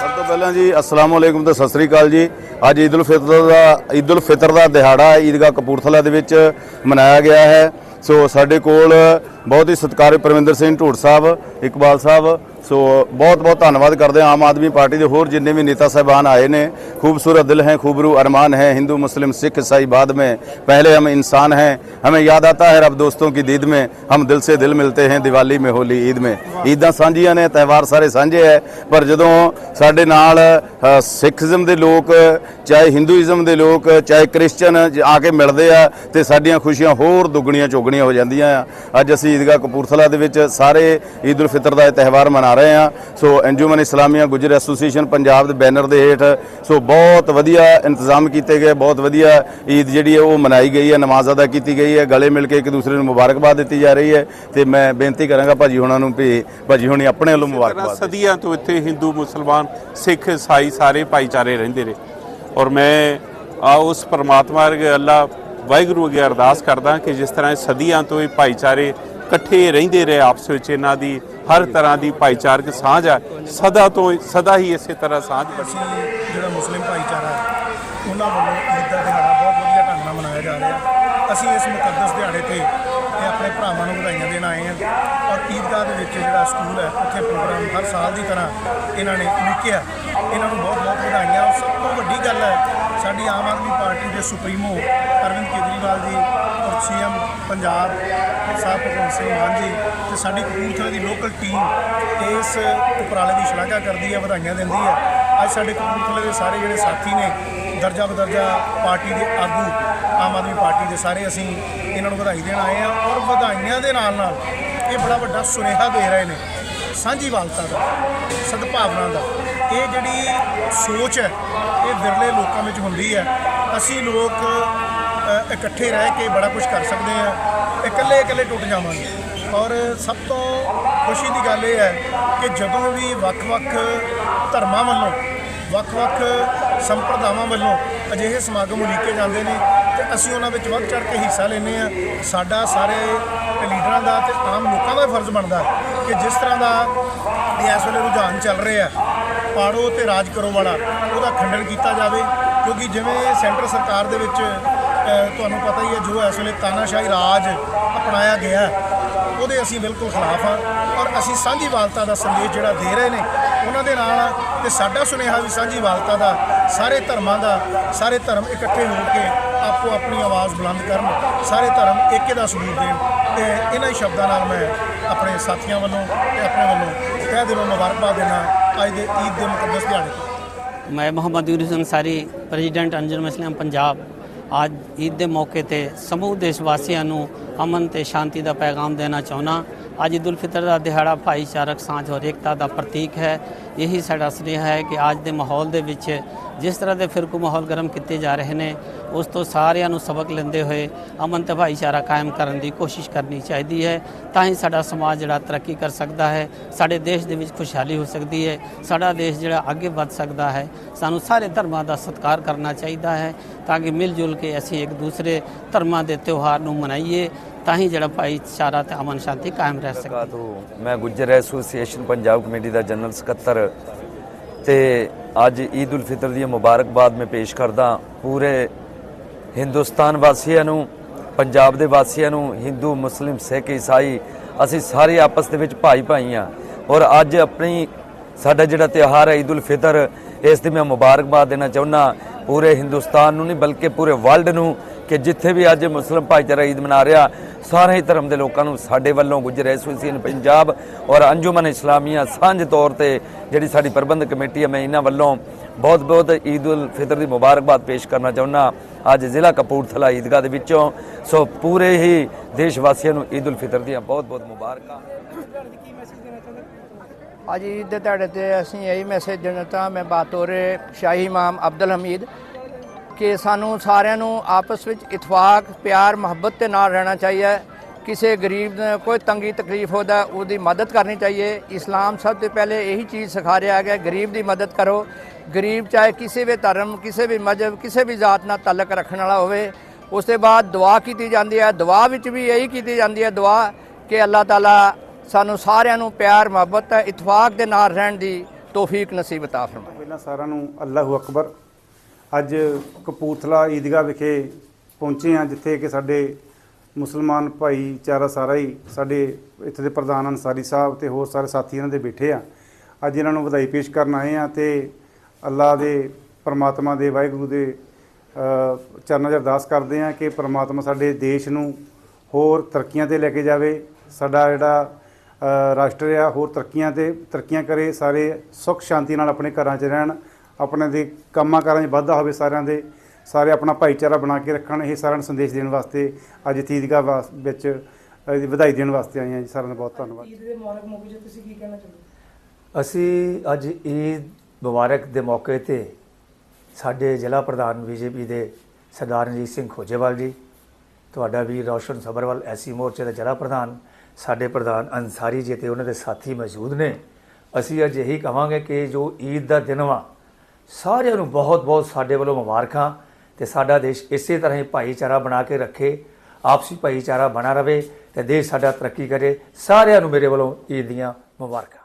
ਸਭ ਤੋਂ ਪਹਿਲਾਂ ਜੀ, ਅਸਲਾਮ ਤੇ ਸਤਿ ਸ੍ਰੀ ਅਕਾਲ ਜੀ। ਅੱਜ ਈਦ ਉਲ ਫਿਤਰ ਦਾ ਈਦ ਉਲ ਫਿਤਰ ਦਾ ਦਿਹਾੜਾ ਈਦਗਾ ਕਪੂਰਥਲਾ ਦੇ ਵਿੱਚ ਮਨਾਇਆ ਗਿਆ ਹੈ। ਸੋ ਸਾਡੇ ਕੋਲ ਬਹੁਤ ਹੀ ਸਤਿਕਾਰਯੋਗ ਪਰਮਿੰਦਰ ਸਿੰਘ ਢੂੜ ਸਾਹਿਬ ਇਕਬਾਲ ਸਾਹਿਬ ਸੋ ਬਹੁਤ ਬਹੁਤ ਧੰਨਵਾਦ ਕਰਦੇ ਹਾਂ ਆਮ ਆਦਮੀ ਪਾਰਟੀ ਦੇ ਹੋਰ ਜਿੰਨੇ ਵੀ नेता साहबान आए ने खूबसूरत दिल हैं खूबरू अरमान है हिंदू मुस्लिम सिख ईसाई बाद में पहले हम इंसान हैं हमें याद आता है रब दोस्तों की दीद में हम दिल से दिल मिलते हैं ਦੀਵਾਲੀ में ਹੋਲੀ ਈਦ में ਈਦਾਂ ਸਾਂਝੀਆਂ ਨੇ ਤਿਉਹਾਰ ਸਾਰੇ ਸਾਂਝੇ ਹੈ ਪਰ ਜਦੋਂ ਸਾਡੇ ਨਾਲ ਅ, ਸਿੱਖੀਜ਼ਮ ਦੇ ਲੋਕ ਚਾਹੇ ਹਿੰਦੂਇਜ਼ਮ ਦੇ ਲੋਕ ਚਾਹੇ ਕ੍ਰਿਸਚੀਅਨ ਜ- ਆ ਕੇ ਮਿਲਦੇ ਆ ਤੇ ਸਾਡੀਆਂ ਖੁਸ਼ੀਆਂ ਹੋਰ ਦੁੱਗਣੀਆਂ ਚੌਗਣੀਆਂ ਹੋ ਜਾਂਦੀਆਂ ਆ। ਅੱਜ ਅਸੀਂ ਈਦਗਾਹ ਕਪੂਰਥਲਾ ਦੇ ਵਿੱਚ ਸਾਰੇ ਈਦ ਉਲ ਫਿਤਰ ਦਾ ਇਹ ਤਿਉਹਾਰ ਮਨਾ ਰਹੇ ਆ ਸੋ ਅੰਜੁਮਨ ਇਸਲਾਮੀਆ ਗੁਜਰ ਐਸੋਸੀਏਸ਼ਨ ਪੰਜਾਬ ਦੇ ਬੈਨਰ ਦੇ ਹੇਠ ਸੋ ਬਹੁਤ ਵਧੀਆ ਇੰਤਜ਼ਾਮ ਕੀਤੇ ਗਏ ਬਹੁਤ ਵਧੀਆ ਈਦ ਜਿਹੜੀ ਹੈ ਉਹ ਮਨਾਈ ਗਈ ਹੈ ਨਮਾਜ਼ ਅਦਾ ਕੀਤੀ ਗਈ ਹੈ ਗਲੇ ਮਿਲ ਕੇ ਇੱਕ ਦੂਸਰੇ ਨੂੰ ਮੁਬਾਰਕਬਾਦ ਦਿੱਤੀ ਜਾ ਰਹੀ ਹੈ ਤੇ ਮੈਂ ਬੇਨਤੀ ਕਰਾਂਗਾ ਭਾਜੀ ਹੁਣਾਂ ਨੂੰ ਵੀ ਭਾਜੀ ਹੁਣੀ ਆਪਣੇ ਵੱਲੋਂ ਮੁਬਾਰਕਬਾਦ। ਸਦੀਆਂ ਤੋਂ ਇੱਥੇ ਹਿੰਦੂ ਮੁਸਲਮਾਨ ਸਿੱਖ ਈਸਾਈ ਸਾਰੇ ਭਾਈਚਾਰੇ ਰਹਿੰਦੇ ਨੇ। ਔਰ ਮੈਂ ਆ ਉਸ ਪਰਮਾਤਮਾ ਅਗੇ ਅੱਲਾ ਵਾਹਿਗੁਰੂ ਅਗੇ ਅਰਦਾਸ ਕਰਦਾ ਕਿ ਜਿਸ ਤਰ੍ਹਾਂ ਸਦੀਆਂ ਤੋਂ ਇਹ ਭਾਈਚਾਰੇ ਇਕੱਠੇ ਰਹਿੰਦੇ ਰਹੇ, ਆਪਸ ਵਿੱਚ ਇਹਨਾਂ ਦੀ ਹਰ ਤਰ੍ਹਾਂ ਦੀ ਭਾਈਚਾਰਕ ਸਾਂਝ ਆ, ਸਦਾ ਤੋਂ ਸਦਾ ਹੀ ਇਸੇ ਤਰ੍ਹਾਂ ਸਾਂਝ ਬਣੀ ਅਸੀਂ ਜਿਹੜਾ ਮੁਸਲਿਮ ਭਾਈਚਾਰਾ ਹੈ, ਉਹਨਾਂ ਵੱਲੋਂ ਈਦ ਦਾ ਦਿਹਾੜਾ ਬਹੁਤ ਵਧੀਆ ਢੰਗ ਨਾਲ ਮਨਾਇਆ ਜਾ ਰਿਹਾ ਅਸੀਂ ਇਸ ਮੁਕੱਦਸ ਦਿਹਾੜੇ ਤੇ ਇਹ ਆਪਣੇ ਭਰਾਵਾਂ ਨੂੰ ਵਧਾਈਆਂ ਦੇਣ ਆਏ ਹਾਂ ਔਰ ਈਦਗਾਹ ਦੇ ਵਿੱਚ ਜਿਹੜਾ ਸਕੂਲ ਹੈ, ਉੱਥੇ ਪ੍ਰੋਗਰਾਮ ਹਰ ਸਾਲ ਦੀ ਤਰ੍ਹਾਂ ਇਹਨਾਂ ਨੇ ਉਲੀਕਿਆ ਇਹਨਾਂ ਨੂੰ ਬਹੁਤ ਬਹੁਤ ਵਧਾਈਆਂ। ਔਰ ਸਭ ਤੋਂ ਵੱਡੀ ਗੱਲ ਹੈ ਸਾਡੀ ਆਮ ਆਦਮੀ ਪਾਰਟੀ ਦੇ ਸੁਪਰੀਮੋ ਅਰਵਿੰਦ ਕੇਜਰੀਵਾਲ ਜੀ ਔਰ ਸੀਐਮ ਪੰਜਾਬ ਸਾਹਿਬ ਭਗਵੰਤ ਸਿੰਘ ਮਾਨ ਜੀ ਤੇ ਸਾਡੀ ਕਪੂਰਥਲੇ ਦੀ ਲੋਕਲ ਟੀਮ ਇਸ ਉਪਰਾਲੇ ਦੀ ਸ਼ਲਾਘਾ ਕਰਦੀ ਹੈ, ਵਧਾਈਆਂ ਦਿੰਦੀ ਹੈ। ਅੱਜ ਸਾਡੇ ਕਪੂਰਥਲੇ ਦੇ ਸਾਰੇ ਜਿਹੜੇ ਸਾਥੀ ਨੇ, ਦਰਜਾ ਬਦਰਜਾ ਪਾਰਟੀ ਦੇ ਆਗੂ, ਆਮ ਆਦਮੀ ਪਾਰਟੀ ਦੇ ਸਾਰੇ ਅਸੀਂ ਇਹਨਾਂ ਨੂੰ ਵਧਾਈ ਦੇਣ ਆਏ ਹਾਂ ਔਰ ਵਧਾਈਆਂ ਦੇ ਨਾਲ ਨਾਲ ਇਹ ਬੜਾ ਵੱਡਾ ਸੁਨੇਹਾ ਦੇ ਰਹੇ ਨੇ, ਸਾਂਝੀ ਵਾਲਤਾ ਦਾ, ਸਦਭਾਵਨਾ ਦਾ। ਇਹ ਜਿਹੜੀ ਸੋਚ ਹੈ, ਇਹ ਵਿਰਲੇ ਲੋਕਾਂ ਵਿੱਚ ਹੁੰਦੀ ਹੈ। ਅਸੀਂ ਲੋਕ ਇਕੱਠੇ ਰਹਿ ਕੇ ਬੜਾ ਕੁਝ ਕਰ ਸਕਦੇ ਹਾਂ। ਇਕੱਲੇ ਇਕੱਲੇ ਟੁੱਟ ਜਾਵਾਂਗੇ। ਔਰ ਸਭ ਤੋਂ ਖੁਸ਼ੀ ਦੀ ਗੱਲ ਇਹ ਹੈ ਕਿ ਜਦੋਂ ਵੀ ਵੱਖ-ਵੱਖ ਧਰਮਾਂ ਵੱਲੋਂ, ਵੱਖ-ਵੱਖ ਸੰਪਰਦਾਵਾਂ ਵੱਲੋਂ ਅਜਿਹੇ ਸਮਾਗਮ ਉਲੀਕੇ ਜਾਂਦੇ ਨੇ, ਤੇ ਅਸੀਂ ਉਹਨਾਂ ਵਿੱਚ ਵੱਧ ਚੜ ਕੇ ਹਿੱਸਾ ਲੈਂਦੇ ਆ ਸਾਡਾ ਸਾਰੇ ਲੀਡਰਾਂ ਦਾ ਤੇ ਆਮ ਲੋਕਾਂ ਦਾ ਫਰਜ਼ ਬਣਦਾ ਕਿ ਜਿਸ ਤਰ੍ਹਾਂ ਦਾ ਇਸ ਵੇਲੇ ਰੁਝਾਨ ਚੱਲ ਰਿਹਾ ਪਾੜੋ ਤੇ ਰਾਜ ਕਰੋ ਵਾਲਾ ਉਹਦਾ ਖੰਡਨ ਕੀਤਾ ਜਾਵੇ। ਕਿਉਂਕਿ ਜਿਵੇਂ ਸੈਂਟਰ ਸਰਕਾਰ ਦੇ ਵਿੱਚ ਤੁਹਾਨੂੰ ਪਤਾ ਹੀ ਹੈ, ਜੋ ਇਸ ਵੇਲੇ ਤਾਨਾਸ਼ਾਹੀ ਰਾਜ ਅਪਣਾਇਆ ਗਿਆ ਉਹਦੇ ਅਸੀਂ ਬਿਲਕੁਲ ਖਿਲਾਫ ਹਾਂ। ਔਰ ਅਸੀਂ ਸਾਂਝੀਵਾਲਤਾ ਦਾ ਸੰਦੇਸ਼ ਜਿਹੜਾ ਦੇ ਰਹੇ ਨੇ, ਉਹਨਾਂ ਦੇ ਨਾਲ ਆ ਤੇ ਸਾਡਾ ਸੁਨੇਹਾ ਵੀ ਸਾਂਝੀਵਾਲਤਾ ਦਾ, ਸਾਰੇ ਧਰਮਾਂ ਦਾ, ਸਾਰੇ ਧਰਮ ਇਕੱਠੇ ਹੋ ਕੇ ਆਪੋ ਆਪਣੀ ਆਵਾਜ਼ ਬੁਲੰਦ ਕਰਨ, ਸਾਰੇ ਧਰਮ ਏਕੇ ਦਾ ਸਬੂਤ ਦੇਣ। ਤੇ ਇਹਨਾਂ ਹੀ ਸ਼ਬਦਾਂ ਨਾਲ ਮੈਂ ਆਪਣੇ ਸਾਥੀਆਂ ਵੱਲੋਂ ਤੇ ਆਪਣੇ ਵੱਲੋਂ ਤਹਿ ਦਿਲੋਂ ਮੁਬਾਰਕਬਾਦ ਦੇਣਾ ਅੱਜ ਦੇ ਈਦ ਦੇ ਮੁਕੱਦਸ ਦਿਹਾੜੇ ਤੇ। ਮੈਂ ਮੁਹੰਮਦ ਯੂਨਸ ਅੰਸਾਰੀ ਪ੍ਰੈਜ਼ੀਡੈਂਟ ਅੰਜੁਮ ਮੁਸਲਿਮ ਪੰਜਾਬ, ਅੱਜ ਈਦ ਦੇ ਮੌਕੇ ਤੇ ਸਮੂਹ ਦੇਸ਼ ਵਾਸੀਆਂ ਨੂੰ ਅਮਨ ਤੇ ਸ਼ਾਂਤੀ ਦਾ ਪੈਗਾਮ ਦੇਣਾ ਚਾਹੁੰਦਾ। ਅੱਜ ਈਦ ਉਲ ਫਿਤਰ ਦਾ ਦਿਹਾੜਾ ਭਾਈਚਾਰਕ ਸਾਂਝ ਔਰ ਏਕਤਾ ਦਾ ਪ੍ਰਤੀਕ ਹੈ। ਇਹੀ ਸਾਡਾ ਸੁਨੇਹਾ ਹੈ ਕਿ ਅੱਜ ਦੇ ਮਾਹੌਲ ਦੇ ਵਿੱਚ ਜਿਸ ਤਰ੍ਹਾਂ ਦੇ ਫਿਰਕੂ ਮਾਹੌਲ ਗਰਮ ਕੀਤੇ ਜਾ ਰਹੇ ਨੇ, ਉਸ ਤੋਂ ਸਾਰਿਆਂ ਨੂੰ ਸਬਕ ਲੈਂਦੇ ਹੋਏ ਅਮਨ ਤੇ ਭਾਈਚਾਰਾ ਕਾਇਮ ਕਰਨ ਦੀ ਕੋਸ਼ਿਸ਼ ਕਰਨੀ ਚਾਹੀਦੀ ਹੈ। ਤਾਂ ਹੀ ਸਾਡਾ ਸਮਾਜ ਜਿਹੜਾ ਤਰੱਕੀ ਕਰ ਸਕਦਾ ਹੈ, ਸਾਡੇ ਦੇਸ਼ ਦੇ ਵਿੱਚ ਖੁਸ਼ਹਾਲੀ ਹੋ ਸਕਦੀ ਹੈ, ਸਾਡਾ ਦੇਸ਼ ਜਿਹੜਾ ਅੱਗੇ ਵੱਧ ਸਕਦਾ ਹੈ। ਸਾਨੂੰ ਸਾਰੇ ਧਰਮਾਂ ਦਾ ਸਤਿਕਾਰ ਕਰਨਾ ਚਾਹੀਦਾ ਹੈ ਤਾਂ ਕਿ ਮਿਲ ਜੁਲ ਕੇ ਅਸੀਂ ਇੱਕ ਦੂਸਰੇ ਧਰਮਾਂ ਦੇ ਤਿਉਹਾਰ ਨੂੰ ਮਨਾਈਏ, ਤਾਂ ਹੀ ਜਿਹੜਾ ਭਾਈਚਾਰਾ ਤੇ ਅਮਨ ਸ਼ਾਂਤੀ ਕਾਇਮ ਰਹਿ ਸਕੇ ਕਾਤੋਂ ਮੈਂ ਗੁੱਜਰ ਐਸੋਸੀਏਸ਼ਨ ਪੰਜਾਬ ਕਮੇਟੀ ਦਾ ਜਨਰਲ ਸਕੱਤਰ ਤੇ ਅੱਜ ਈਦ ਉਲ ਫਿਤਰ ਦੀ ਮੁਬਾਰਕਬਾਦ ਮੈਂ ਪੇਸ਼ ਕਰਦਾ ਪੂਰੇ ਹਿੰਦੁਸਤਾਨ ਵਾਸੀਆਂ ਨੂੰ, ਪੰਜਾਬ ਦੇ ਵਾਸੀਆਂ ਨੂੰ, ਹਿੰਦੂ, ਮੁਸਲਿਮ, ਸਿੱਖ, ਈਸਾਈ, ਅਸੀਂ ਸਾਰੇ ਆਪਸ ਦੇ ਵਿੱਚ ਭਾਈ ਭਾਈ ਆ ਔਰ ਅੱਜ ਆਪਣੀ ਸਾਡਾ ਜਿਹੜਾ ਤਿਉਹਾਰ ਹੈ ਈਦ ਉਲ ਫਿਤਰ ਇਸ ਦੀ ਮੈਂ ਮੁਬਾਰਕਬਾਦ ਦੇਣਾ ਚਾਹੁੰਦਾ ਪੂਰੇ ਹਿੰਦੁਸਤਾਨ ਨੂੰ ਨਹੀਂ, ਬਲਕਿ ਪੂਰੇ ਵਰਲਡ ਨੂੰ ਕਿ ਜਿੱਥੇ ਵੀ ਅੱਜ ਮੁਸਲਮ ਭਾਈਚਾਰਾ ਈਦ ਮਨਾ ਰਿਹਾ, ਸਾਰੇ ਹੀ ਧਰਮ ਦੇ ਲੋਕਾਂ ਨੂੰ ਸਾਡੇ ਵੱਲੋਂ ਗੁਜਰ ਐਸੋਸੀਏਸ਼ਨ ਪੰਜਾਬ ਔਰ ਅੰਜੁਮਨ ਇਸਲਾਮੀਆ ਸਾਂਝ ਤੌਰ ਤੇ ਜਿਹੜੀ ਸਾਡੀ ਪ੍ਰਬੰਧਕ ਕਮੇਟੀ ਹੈ, ਮੈਂ ਇਹਨਾਂ ਵੱਲੋਂ ਬਹੁਤ ਬਹੁਤ ਈਦ ਉਲ ਫਿਤਰ ਦੀ ਮੁਬਾਰਕਬਾਦ ਪੇਸ਼ ਕਰਨਾ ਚਾਹੁੰਦਾ ਅੱਜ ਜ਼ਿਲ੍ਹਾ ਕਪੂਰਥਲਾ ਈਦਗਾਹ ਦੇ ਵਿੱਚੋਂ, ਸੋ ਪੂਰੇ ਹੀ ਦੇਸ਼ ਵਾਸੀਆਂ ਨੂੰ ਈਦ ਉਲ ਫਿਤਰ ਦੀਆਂ ਬਹੁਤ ਬਹੁਤ ਮੁਬਾਰਕਾਂ। ਅੱਜ ਈਦ ਦੇ ਦਿਹਾੜੇ ਤੇ ਅਸੀਂ ਇਹੀ ਮੈਸੇਜ ਦੇਣਾ ਤਾਂ ਮੈਂ ਬਾਤੋਰੇ ਸ਼ਾਹੀ ਇਮਾਮ ਅਬਦੁਲ ਹਮੀਦ ਕਿ ਸਾਨੂੰ ਸਾਰਿਆਂ ਨੂੰ ਆਪਸ ਵਿੱਚ ਇਤਫਾਕ ਪਿਆਰ, ਮੁਹੱਬਤ ਦੇ ਨਾਲ ਰਹਿਣਾ ਚਾਹੀਦਾ ਕਿਸੇ ਗਰੀਬ ਨੂੰ ਕੋਈ ਤੰਗੀ ਤਕਲੀਫ ਹੋਦਾ, ਉਹਦੀ ਮਦਦ ਕਰਨੀ ਚਾਹੀਏ। ਇਸਲਾਮ ਸਭ ਤੋਂ ਪਹਿਲੇ ਇਹੀ ਚੀਜ਼ ਸਿਖਾ ਰਿਹਾ ਹੈ ਗਰੀਬ ਦੀ ਮਦਦ ਕਰੋ। ਗਰੀਬ ਚਾਹੇ ਕਿਸੇ ਵੀ ਧਰਮ, ਕਿਸੇ ਵੀ ਮਜ਼ਹਬ, ਕਿਸੇ ਵੀ ਜ਼ਾਤ ਨਾਲ ਤਾਲੁਕ ਰੱਖਣ ਵਾਲਾ ਹੋਵੇ, ਉਸ ਤੋਂ ਬਾਅਦ ਦੁਆ ਕੀਤੀ ਜਾਂਦੀ ਹੈ। ਦੁਆ ਵਿੱਚ ਵੀ ਇਹੀ ਕੀਤੀ ਜਾਂਦੀ ਹੈ ਦੁਆ ਕਿ ਅੱਲਾਹ ਤਾਲਾ ਸਾਨੂੰ ਸਾਰਿਆਂ ਨੂੰ ਪਿਆਰ, ਮੁਹੱਬਤ ਇਤਫਾਕ ਦੇ ਨਾਲ ਰਹਿਣ ਦੀ ਤੋਫੀਕ ਨਸੀਬ ਅਤਾ ਫਰਮਾਏ। ਪਹਿਲਾਂ ਸਾਰਿਆਂ ਨੂੰ ਅੱਲਾਹੁ ਅਕਬਰ। ਅੱਜ ਕਪੂਰਥਲਾ ਈਦਗਾਹ ਵਿਖੇ ਪਹੁੰਚੇ ਹਾਂ, ਜਿੱਥੇ ਕਿ ਸਾਡੇ ਮੁਸਲਮਾਨ ਭਾਈਚਾਰਾ ਸਾਰਾ ਹੀ ਸਾਡੇ ਇੱਥੇ ਦੇ ਪ੍ਰਧਾਨ ਅਨਸਾਰੀ ਸਾਹਿਬ ਤੇ ਹੋਰ ਸਾਰੇ ਸਾਥੀ ਇਹਨਾਂ ਦੇ ਬੈਠੇ ਆ। ਅੱਜ ਇਹਨਾਂ ਨੂੰ ਵਧਾਈ ਪੇਸ਼ ਕਰਨ ਆਏ ਆ ਤੇ ਅੱਲਾ ਦੇ, ਪਰਮਾਤਮਾ ਦੇ, ਵਾਹਿਗੁਰੂ ਦੇ ਚਰਨਾਂ 'ਚ ਅਰਦਾਸ ਕਰਦੇ ਆ ਕਿ ਪਰਮਾਤਮਾ ਸਾਡੇ ਦੇਸ਼ ਨੂੰ ਹੋਰ ਤਰੱਕੀਆਂ ਤੇ ਲੈ ਕੇ ਜਾਵੇ। ਸਾਡਾ ਜਿਹੜਾ ਰਾਸ਼ਟਰ ਆ, ਹੋਰ ਤਰੱਕੀਆਂ ਤੇ ਤਰੱਕੀਆਂ ਕਰੇ, ਸਾਰੇ ਸੁੱਖ ਸ਼ਾਂਤੀ ਨਾਲ ਆਪਣੇ ਘਰਾਂ 'ਚ ਰਹਿਣ। ਆਪਣੇ ਦੇ ਕੰਮਾਂ ਕਾਰਾਂ 'ਚ ਵਾਧਾ ਹੋਵੇ ਸਾਰਿਆਂ ਦੇ ਸਾਰੇ ਆਪਣਾ ਭਾਈਚਾਰਾ ਬਣਾ ਕੇ ਰੱਖਣ ਇਹ ਸਾਰਿਆਂ ਨੂੰ ਸੰਦੇਸ਼ ਦੇਣ ਵਾਸਤੇ ਅੱਜ ਵਾਸ- ਵਿੱਚ ਇਹਦੀ ਵਧਾਈ ਦੇਣ ਵਾਸਤੇ ਆਏ ਹਾਂ ਜੀ। ਸਾਰਿਆਂ ਦਾ ਬਹੁਤ ਧੰਨਵਾਦ। ਅਸੀਂ ਅੱਜ ਈਦ ਮੁਬਾਰਕ ਦੇ ਮੌਕੇ ਤੇ ਸਾਡੇ ਜ਼ਿਲ੍ਹਾ ਪ੍ਰਧਾਨ ਬੀਜੇਪੀ ਦੇ ਸਰਦਾਰ ਰਣਜੀਤ ਸਿੰਘ ਖੋਜੇਵਾਲ ਜੀ ਤੁਹਾਡਾ ਵੀ ਰੌਸ਼ਨ ਸਬਰਵਾਲ ਐਸੀ ਮੋਰਚੇ ਦਾ ਜ਼ਿਲ੍ਹਾ ਪ੍ਰਧਾਨ ਸਾਡੇ ਪ੍ਰਧਾਨ ਅੰਸਾਰੀ ਜੀ ਤੇ ਉਹਨਾਂ ਦੇ ਸਾਥੀ ਮੌਜੂਦ ਨੇ। ਅਸੀਂ ਅੱਜ ਇਹੀ ਕਹਾਂਗੇ ਕਿ ਜੋ ਈਦ ਦਾ ਦਿਨ ਵਾ ਸਾਰਿਆਂ ਨੂੰ ਬਹੁਤ ਬਹੁਤ ਸਾਡੇ ਵੱਲੋਂ ਮੁਬਾਰਕਾਂ ਤੇ ਸਾਡਾ ਦੇਸ਼ ਇਸੇ ਤਰ੍ਹਾਂ ਹੀ ਭਾਈਚਾਰਾ ਬਣਾ ਕੇ ਰੱਖੇ, ਆਪਸੀ ਭਾਈਚਾਰਾ ਬਣਾ ਰਵੇ ਤੇ ਦੇਸ਼ ਸਾਡਾ ਤਰੱਕੀ ਕਰੇ। ਸਾਰਿਆਂ ਨੂੰ ਮੇਰੇ ਵੱਲੋਂ ਈਦ ਦੀਆਂ ਮੁਬਾਰਕਾਂ।